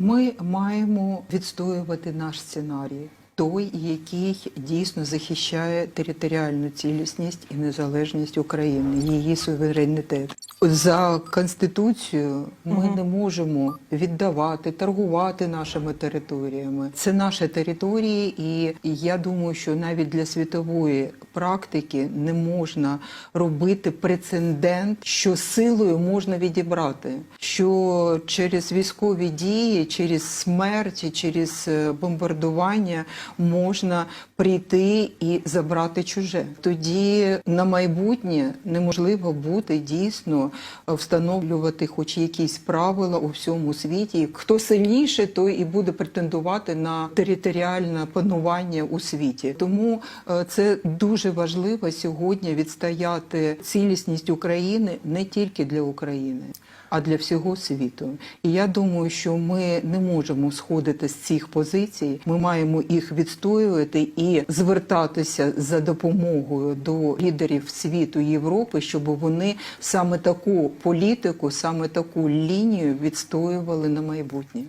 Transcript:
Ми маємо відстоювати наш сценарій, той, який дійсно захищає територіальну цілісність і незалежність України, її суверенітет. За конституцією ми не можемо віддавати, торгувати нашими територіями. Це наші території, і я думаю, що навіть для світової практики не можна робити прецедент, що силою можна відібрати, що через військові дії, через смерть, через е, бомбардування можна прийти і забрати чуже. Тоді на майбутнє неможливо бути дійсно е, встановлювати хоч якісь правила у всьому світі. Хто сильніше, той і буде претендувати на територіальне панування у світі. Тому е, це дуже важливо сьогодні відстояти цілісність України не тільки для України. А для всього світу, і я думаю, що ми не можемо сходити з цих позицій. Ми маємо їх відстоювати і звертатися за допомогою до лідерів світу Європи, щоб вони саме таку політику, саме таку лінію відстоювали на майбутнє.